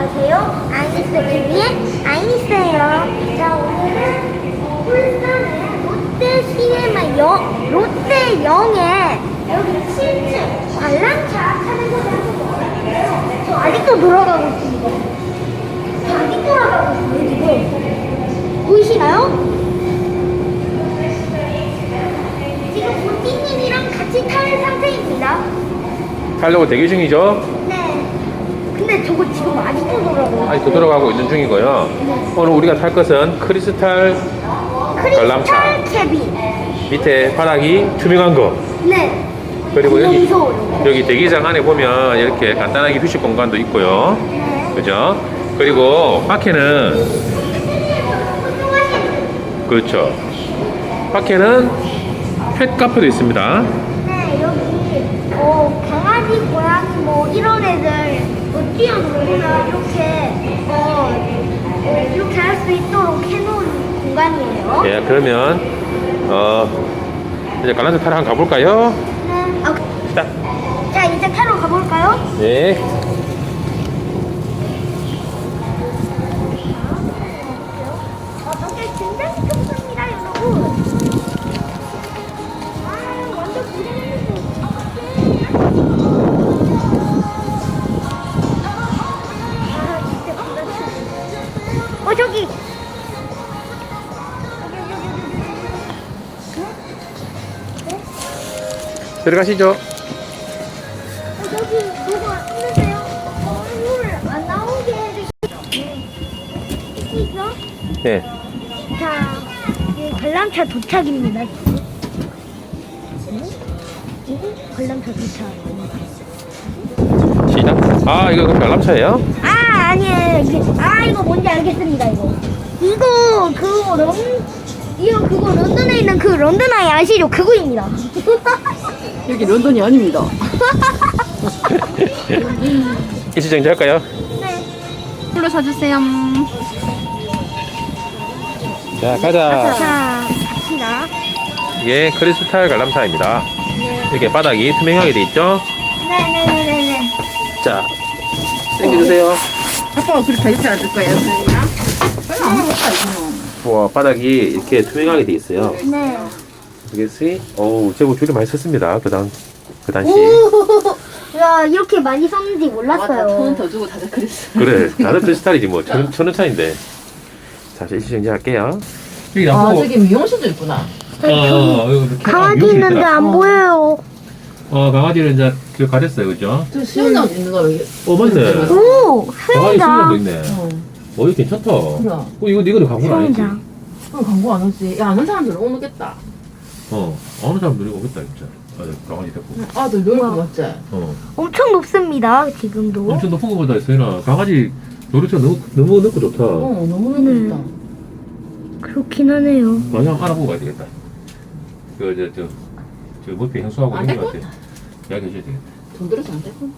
안녕하세요. 아이니스 TV의 아이니스예요. 자, 오늘은 울산의 롯데 시네마 영, 롯데 영에 여기 7층 관람차 타는 곳에 한번. 저 아직도 돌아가고 있습니다. 저 아직 돌아가고 있어요, 지금. 보이시나요? 지금 보티님이랑 같이 탈 상태입니다. 타려고 대기 중이죠? 네. 근데 저거 지금 아직도 돌아가고 아직도 돌아가고 있는 중이고요. 오늘 우리가 탈 것은 크리스탈 관람차. 크리스탈 캐빈. 밑에 바닥이 투명한 거. 네. 그리고 여기 무서워요. 여기 대기장 안에 보면 이렇게 간단하게 휴식 공간도 있고요. 네. 그죠? 그리고 밖에는 그렇죠. 밖에는 펫 카페도 있습니다. 네, 여기 어, 강아지, 고양이 뭐 이런 애들 뭐 뛰어놀거나 이렇게 어, 어, 이렇게 할 수 있도록 해놓은 공간이에요. 예, 그러면 어 이제 관람차 타러 한번 가볼까요? 네. 아, 자, 자, 이제 타러 가볼까요? 네. 들어가시죠. 어, 저기 누가 있는데요? 얼굴 안 나오게 해주시. 있어? 네. 자, 이제 관람차 도착입니다. 관람차 도착. 시작. 아, 이거 그 관람차예요? 아, 아니에요. 이게, 아, 이거 뭔지 알겠습니다, 이거. 이거, 그거, 런, 이거, 그거, 런던에 있는 그 런던 아이 아시죠? 그거입니다. 여기 런던이 아닙니다. 일시 정지 할까요? 네. 불러 사주세요. 자, 가자. 자, 갑시다. 이게 크리스탈 관람차입니다. 이렇게 바닥이 투명하게 돼 있죠? 네네네네네. 자, 당겨주세요. 아빠가 그렇게 이렇게 앉을 거예요, 그냥? 별로 안 무겁다, 이거. 와, 바닥이 이렇게 투명하게 돼 있어요. 네. 이것이, 어우, 제법 줄이 많이 썼습니다. 그 당, 그 당시. 오! 야, 이렇게 많이 썼는지 맞다, 몰랐어요. 돈더 주고 다들 그랬어. 그래, 다른 크리스탈이지 뭐. 천, 천 원 차인데. 자, 자, 일시정지 할게요. 여기 아, 저기 미용실도 있구나. 어, 강아지 있는데 안 보여요. 어, 강아지를 이제 그 가렸어요, 그죠? 저 수영장도 있는 거, 여기. 어, 맞네. 오, 강아지 수영장도 수영장. 있네. 어. 어, 이거 괜찮다. 그래. 어, 이거, 이거는 광고는 아니지. 그럼 광고 안 오지. 야, 아는 사람들은 오겠다. 어, 어느 사람들이 오겠다, 진짜. 아, 강아지 데리고. 아들 놀거 같지? 어. 엄청 높습니다, 지금도. 엄청 높은 것보다 서연아 강아지 놀이터 너무 너무 넓고 좋다. 어, 너무 네. 넓다. 그렇긴 하네요. 많이 한번 알아보고 가야 되겠다. 그 저 저 저 머피 형수하고 형님한테 것 같아. 이야기 해줘야 되겠다. 돈 들어서 안 되고.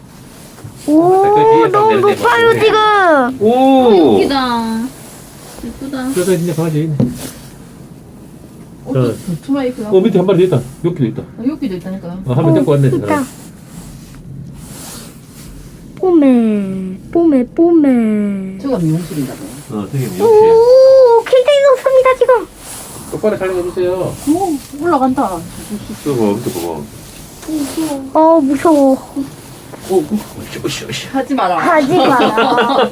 오, 너무 높아요, 지금. 오. 웃기다. 예쁘다. 그래서 진짜 강아지 있네. 어, 또 투마이크야. 어 밑에 한 마리 더 있다. 몇 킬로 있다. 어, 여기도 있다니까요. 어, 한명 데리고 왔네. 사람. 뽀메, 뽀메, 뽀메. 저가 미용실인가 봐. 어 되게 미역시. 오, 굉장히 높습니다, 지금. 똑바로 촬영해 주세요. 오, 올라간다. 저거 밑에 보고. 어, 무서워. 오, 오, 오씨, 오씨. 하지 마라. 하지 마라.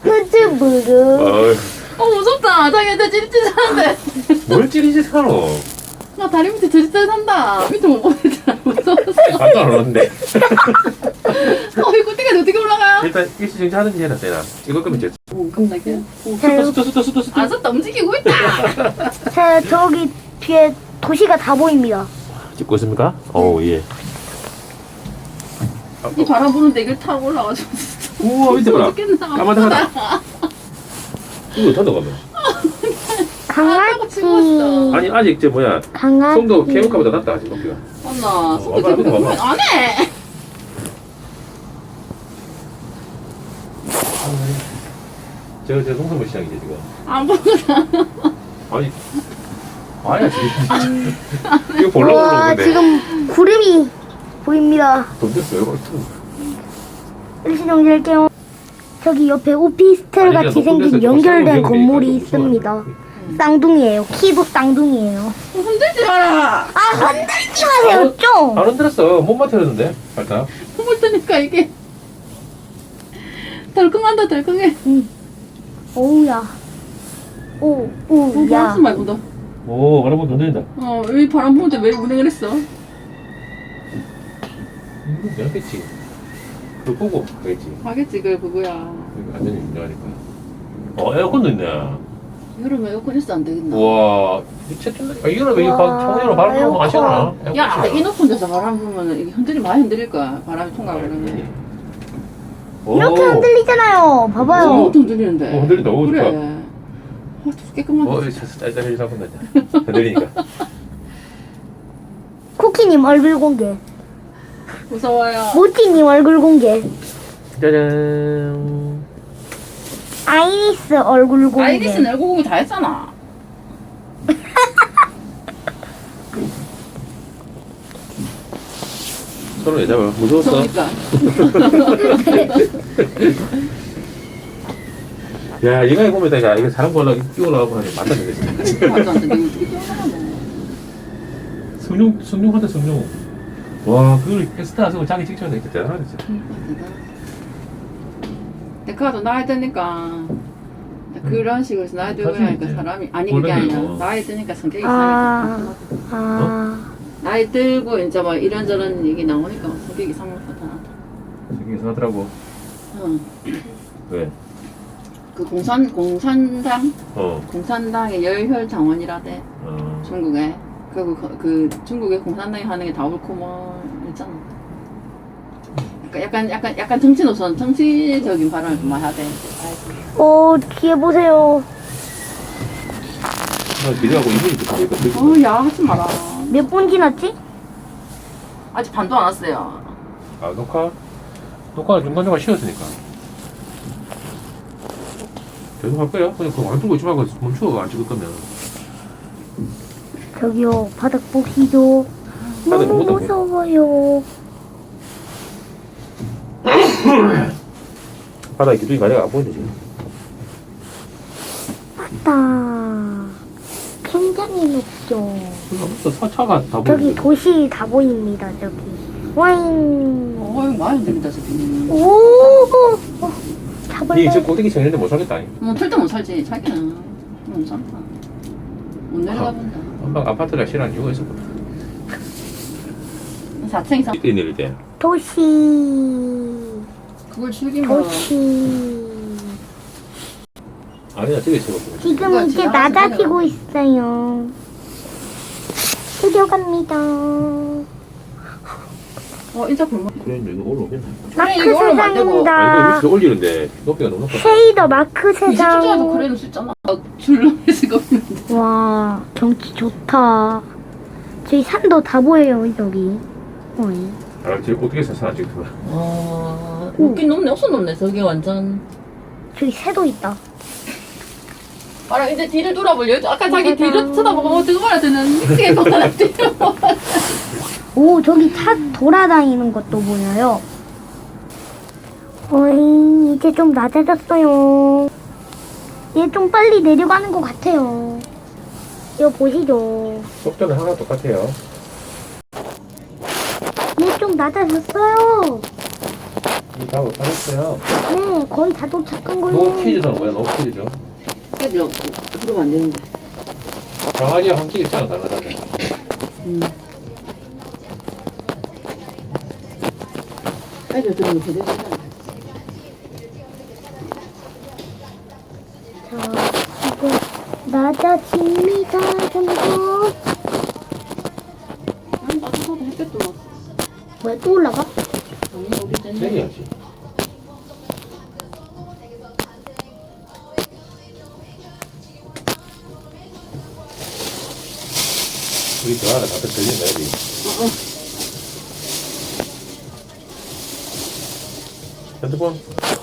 흐즈부르. 어이, 어, 무섭다. 자기한테 찌릿찌릿 하는데. 뭘 찌리지 사노? 나 다리 밑에 찌릿찌릿한다. 밑에 못 보겠잖아. 무서워서. 깜짝 놀랐네. 어, 이 꿀띠가 어떻게 올라가? 일단 일시정지 하든지 해라 세나. 이거 끄면 이제. 오, 깜짝이야. 오, 숫다 숫다 숫다 숫다 안 썼다. 움직이고 있다. 자, 저기 뒤에 도시가 다 보입니다. 찍고 있습니까? 오 예. 이 바람 부는데 이걸 타고 올라가지고. 우와 밑에 봐라. 까마득하다. 이거 어디다 가면? 강아지. 아니 아직 저 뭐야 강아지. 송도 케이블카보다 낫다 아직 높이가. 와봐, 손도 밑에 대고 봐봐. 안 해. 저저 송성모 시장이지 지금. 안 보거든. 아니 아니야 지금. 이거 보려고 와, 그러는 건데. 지금 구름이 보입니다. 돈 됐어요. 일시 정지할게요. 저기 옆에 오피스텔 아니, 같이 그냥 생긴 연결된 건물이 있습니다. 쌍둥이에요. 키도 쌍둥이에요. 흔들지 마라. 아 흔들지 마세요 좀. 안 흔들었어. 몸만 틀었는데. 살짝. 물 뜨니까 이게 덜컹한다 덜컹해. 오우야. 오 어, 오야. 바람 많이 분다. 오, 바람 한번 흔들린다. 어, 왜 바람 부는데 왜 운행을 했어? 이거 되겠지. 그거 보고 하겠지. 하겠지, 그 그거야. 이거 안전이 중요하니까. 어, 에어컨도 있네. 여름에 에어컨 있어 안 되겠나? 우와. 미쳤던데 이거는 왜 우와, 창문으로 바람 불면 안 시원하나? 야, 이 높은 데서 바람 불면 이게 흔들리 많이 흔들릴 거야. 바람이 통과하면. 오. 이렇게 흔들리잖아요. 봐봐요. 어, 흔들리는데. 어, 흔들린다. 오, 그래. 좋다. 아, 깨끗하다. 어, 잡고 나자. 흔들리니까. 쿠키님 얼굴 공개. 무서워요. 모찌님 얼굴 공개. 짜잔. 아이리스 얼굴 공개. 아이리스는 얼굴 공개 다 했잖아. 손을 왜 잡아? 무서웠어? 그러니까. 야, 이거 보면 내가 이거 사람 걸러 끼워나가고 하니 맞다 되겠어. 이거 어떻게 뛰어나가노. 성룡, 성룡한테 성룡. 와, 그걸 스타 쓰고 자기 직전에 이렇게 대단하네, 진짜. 대단하다. 데카도 나이 드니까 그런 식으로 해서 나이 들고 사실 나니까 이제 사람이 아니 그게 원래는 아니라 뭐. 나이 드니까 성격이 아. 이상해져. 아. 나이 들고 이제 뭐 이런저런 얘기 나오니까 성격이 이상하다. 되게 이상하더라고. 어. 왜? 그 공산 공산당 어, 공산당의 열혈 당원이라대 어. 중국에 그리고 그, 그 중국의 공산당이 하는 게다 옳고 뭐 있잖아. 약간 약간 약간 약간 정치 노선 정치적인 발언을 좀 많이 하대. 아이고. 어 뒤에 보세요. 나 미래하고 이분이 또 이거 되게. 어, 야 하지 마라. 몇 분 지났지? 아직 반도 안 왔어요. 아, 녹화? 녹화 중간중간 쉬었으니까. 계속 할 거야? 그냥 그거 안 들고 있지 말고 멈춰, 안 찍을 거면. 저기요 바닥 보시죠. 바닥 너무 못. 무서워요. 바닥에 기둥이 가려가 안 보이네, 지금. 맞다. 굉장히 높죠. 서차가 다 저기 보이는데. 도시 다 보입니다. 저기 와인. 어, 이거 많이 흔들린다, 저기. 오. 어, 니 잡을래? 지금 꼭대기 정했는데 못 살겠다. 아니. 뭐, 틀때 못 살지, 자기는. 못 살다. 못 내려가 본다. 엄마가 아파트를 싫어하는 이유가 있었거든. 4층 이상. 이때 내릴 때. 도시. 그걸 즐기면. 도시. 아니야, 저기 있어. 지금 이제 낮아지고 있어요. 내려갑니다. 어, 이제 골목. 그래, 여기 올라오겠네. 그래, 마크 이거 안 되고. 아, 이거 세상입니다. 올리는데 높이가 너무 높아. 쉐이더 마크 20주짜리도 세상. 그래도 수 있잖아. 어, 줄넘기가 없는데. 와 경치 좋다. 저기 산도 다 보여요 저기. 어이. 아, 지금 어떻게 사서 안 찍더라. 와, 높긴 높네, 없어 높네, 저기 완전. 저기 새도 있다. 봐라, 이제 뒤를 돌아보려. 아까 자기 뒤를 쳐다보고 뭐 저거 말야 되는 미치겠구나, 뒤로. 오 저기 차 돌아다니는 것도 보여요. 어이 이제 좀 낮아졌어요. 얘 좀 빨리 내려가는 것 같아요. 이거 보시죠. 속도는 하나 똑같아요. 얘좀 낮아졌어요. 이다 못하겠어요. 네 거의 다 도착한 노 거예요. 퀴즈는 뭐야? 노 퀴즈죠. 그러면 안 되는데. 강아지와 함께 있잖아, 강아지. 음. 해줘, 들으면 되잖아. 자 낮아집니다. 점점. 아니, 나도 햇볕도 왔어. 뭐야 또 올라가? 아니, 여기 있잖아. 내려야지. 우리 저 하나 갖다 들린다, 여기. 핸드폰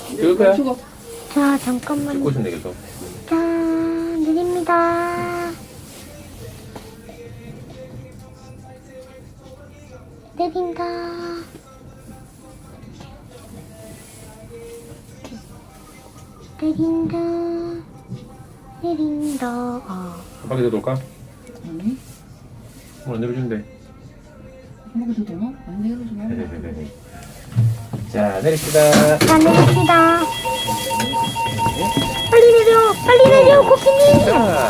찍을 거야? 죽어. 자 잠깐만요. 찍고 싶네, 계속. 자, 내립니다. 내린다. 내린다 내린다 아. 한 바퀴 더 돌까? 아니 오늘 안 내려준대. 한 바퀴 더 도나? 안 내려주지 마. 자, 내립시다. 자 내립시다 빨리 내려 빨리 내려 코키님 자,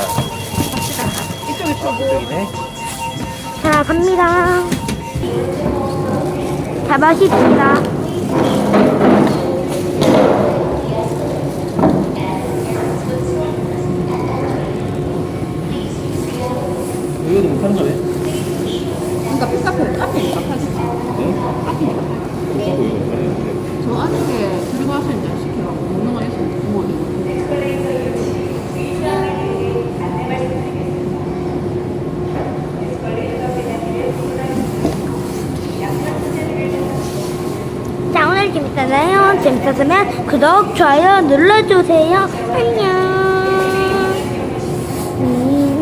이쪽 이쪽. 여기네. 자 갑니다 자 맛있습니다 이거도 못하는 거네. 그러니까 삐카페 카페 카페. 응? 카페. 못하고 이거 못하는데. 저 안에 들고 와서 이제 시켜갖고 먹는 거 있어. 뭐 자 오늘 재밌었으면 구독, 좋아요 눌러주세요. 안녕. 음,